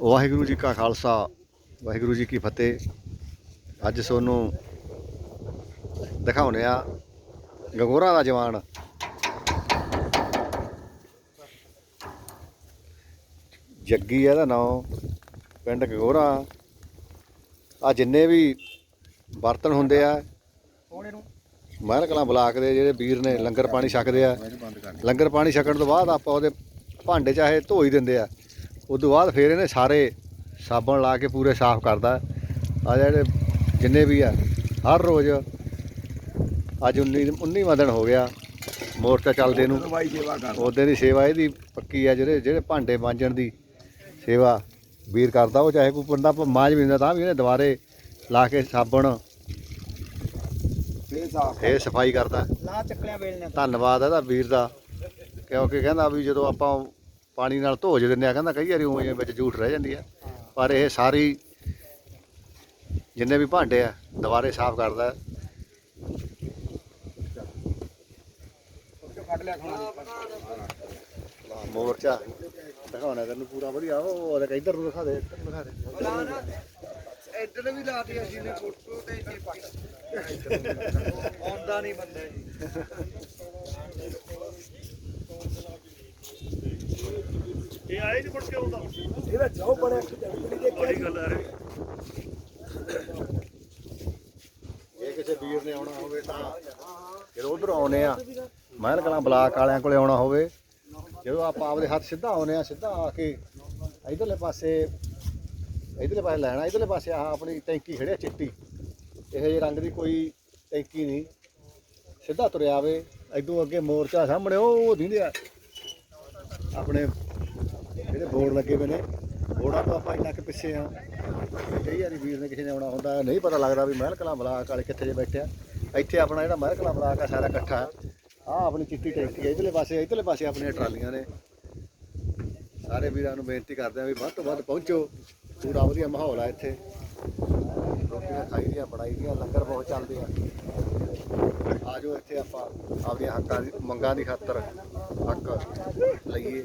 ਵਾਹਿਗੁਰੂ ਜੀ ਕਾ ਖਾਲਸਾ, ਵਾਹਿਗੁਰੂ ਜੀ ਕੀ ਫਤਿਹ। ਅੱਜ ਤੁਹਾਨੂੰ ਦਿਖਾਉਨੇ ਆ ਗੰਗੋਰਾ ਦਾ ਜਵਾਨ। ਜੱਗੀ ਇਹਦਾ ਨਾਮ, ਪਿੰਡ ਗੰਗੋਰਾ। ਆ ਜਿੰਨੇ ਵੀ ਬਰਤਨ ਹੁੰਦੇ ਆ, ਮਹਿਲ ਕਲਾਂ ਬਲਾਕ ਦੇ ਜਿਹੜੇ ਵੀਰ ਨੇ ਲੰਗਰ ਪਾਣੀ ਛਕਦੇ ਆ, ਲੰਗਰ ਪਾਣੀ ਛਕਣ ਤੋਂ ਬਾਅਦ ਆਪਾਂ ਉਹਦੇ ਭਾਂਡੇ ਚਾਹੇ ਧੋ ਹੀ ਦਿੰਦੇ ਆ। ਉਸ ਤੋਂ ਬਾਅਦ ਫਿਰ ਇਹਨੇ ਸਾਰੇ ਸਾਬਣ ਲਾ ਕੇ ਪੂਰੇ ਸਾਫ਼ ਕਰਦਾ ਆ ਜਿਹੜੇ ਜਿੰਨੇ ਵੀ ਆ ਹਰ ਰੋਜ਼ ਅੱਜ 19 19ਵਾਂ ਦਿਨ ਹੋ ਗਿਆ ਮੋਰਚਾ ਚੱਲਦੇ ਨੂੰ। ਉਹਦੇ ਦੀ ਸੇਵਾ ਇਹਦੀ ਪੱਕੀ ਆ ਜਿਹੜੇ ਜਿਹੜੇ ਭਾਂਡੇ ਮਾਂਜਣ ਦੀ ਸੇਵਾ ਵੀਰ ਕਰਦਾ ਉਹ ਚਾਹੇ ਕੋਈ ਬੰਦਾ ਮਾਂਜ ਵੀ ਦਿੰਦਾ ਤਾਂ ਵੀ ਇਹਨੇ ਦੁਬਾਰੇ ਲਾ ਕੇ ਸਾਬਣ ਫੇਰ ਸਫ਼ਾਈ ਕਰਦਾ। ਲਾ ਚੱਕਲਿਆਂ ਵੇਲਨੇ ਧੰਨਵਾਦ ਇਹਦਾ ਵੀਰ ਦਾ ਕਿਉਂਕਿ ਕਹਿੰਦਾ ਵੀ ਜਦੋਂ ਆਪਾਂ ਪਾਣੀ ਨਾਲ ਧੋ ਜ ਦਿੰਦੇ ਆ ਕਹਿੰਦਾ ਕਈ ਵਾਰੀ ਉਵੇਂ ਵਿੱਚ ਝੂਠ ਰਹਿ ਜਾਂਦੀ ਆ। ਪਰ ਇਹ ਸਾਰੀ ਜਿੰਨੇ ਵੀ ਭਾਂਡੇ ਆ ਦੁਬਾਰੇ ਸਾਫ਼ ਕਰਦਾ। ਮੋਰਚਾ। ਦਿਖਾਉਣਾ ਤੈਨੂੰ ਪੂਰਾ ਵਧੀਆ। ਉਹ ਉਹਦੇ ਇੱਧਰ ਨੂੰ ਦਿਖਾ ਦੇ ਇੱਧਰ ਨੂੰ ਦਿਖਾ ਦੇ। ਇੱਧਰ ਵੀ ਲਾਤੀ ਅਸੀਂ ਨੇ ਫੋਟੋ ਤੇ ਨਹੀਂ ਪਾਈ ਆਉਂਦਾ ਨਹੀਂ ਬੰਦਾ ਜੀ। ਇਹ ਆਏ ਨਹੀਂ ਮੁੜ ਕੇ ਆਉਂਦਾ। ਇਹਦਾ ਜਾਓ ਬੜੇ ਜਿਹੜੀ ਬੜੀ ਗੱਲ ਹੈ ਜੇ ਕਿਸੇ ਵੀਰ ਨੇ ਆਉਣਾ ਹੋਵੇ ਤਾਂ ਜਦੋਂ ਉਧਰ ਆਉਨੇ ਆ। ਮਹਿਲ ਕਲਾਂ ਬਲਾਕ ਵਾਲਿਆਂ ਕੋਲੇ ਆਉਣਾ ਹੋਵੇ। ਜਦੋਂ ਆਪਾਂ ਆਪਦੇ ਹੱਥ ਸਿੱਧਾ ਆਉਨੇ ਆ ਸਿੱਧਾ ਆ ਕੇ ਇਧਰਲੇ ਪਾਸੇ ਇਧਰਲੇ ਪਾਸੇ ਲੈਣਾ ਇਧਰਲੇ ਪਾਸੇ ਆਹ ਆਪਣੀ ਟੈਂਕੀ ਖੜਿਆ ਚਿੱਟੀ। ਇਹ ਜਿਹੇ ਰੰਗ ਦੀ ਕੋਈ ਟੈਂਕੀ ਨਹੀਂ। ਸਿੱਧਾ ਤੁਰਿਆ ਆਵੇ ਇਦੋਂ ਅੱਗੇ ਮੋਰਚਾ ਸਾਹਮਣੇ ਉਹ ਦਿੰਦੇ ਆ ਆਪਣੇ ਬੋਰਡ ਲੱਗੇ ਹੋਏ ਨੇ। ਬੋਰਡਾਂ ਤੋਂ ਆਪਾਂ ਇੰਨਾ ਕਿ ਪਿੱਛੇ ਆ। ਕਈ ਵਾਰੀ ਵੀਰ ਨੇ ਕਿਸੇ ਨੇ ਆਉਣਾ ਹੁੰਦਾ, ਨਹੀਂ ਪਤਾ ਲੱਗਦਾ ਵੀ ਮਹਿਲ ਕਲਾ ਬਲਾਕ ਵਾਲੇ ਕਿੱਥੇ ਜੇ ਬੈਠੇ ਆ। ਇੱਥੇ ਆਪਣਾ ਜਿਹੜਾ ਮਹਿਲ ਕਲਾ ਬਲਾਕ ਆ, ਸਾਰਾ ਇਕੱਠਾ ਆ। ਆਪਣੀ ਚਿੱਟੀ ਟੈਂਕੀ ਹੈ ਇਧਰਲੇ ਪਾਸੇ ਇਧਰਲੇ ਪਾਸੇ ਆਪਣੀਆਂ ਟਰਾਲੀਆਂ ਨੇ। ਸਾਰੇ ਵੀਰਾਂ ਨੂੰ ਬੇਨਤੀ ਕਰਦੇ ਆ ਵੀ ਵੱਧ ਤੋਂ ਵੱਧ ਪਹੁੰਚੋ। ਪੂਰਾ ਵਧੀਆ ਮਾਹੌਲ ਆ ਇੱਥੇ। ਰੋਟੀਆਂ ਖਾਈ ਦੀਆਂ, ਬਣਾਈ ਦੀਆਂ, ਲੰਗਰ ਬਹੁਤ ਚੱਲਦੇ ਆ। ਆਜੋ ਇੱਥੇ ਆਪਾਂ ਆਪਣੀਆਂ ਹੱਕਾਂ ਦੀ ਮੰਗਾਂ ਦੀ ਖਾਤਰ ਹੱਕ ਲਈਏ।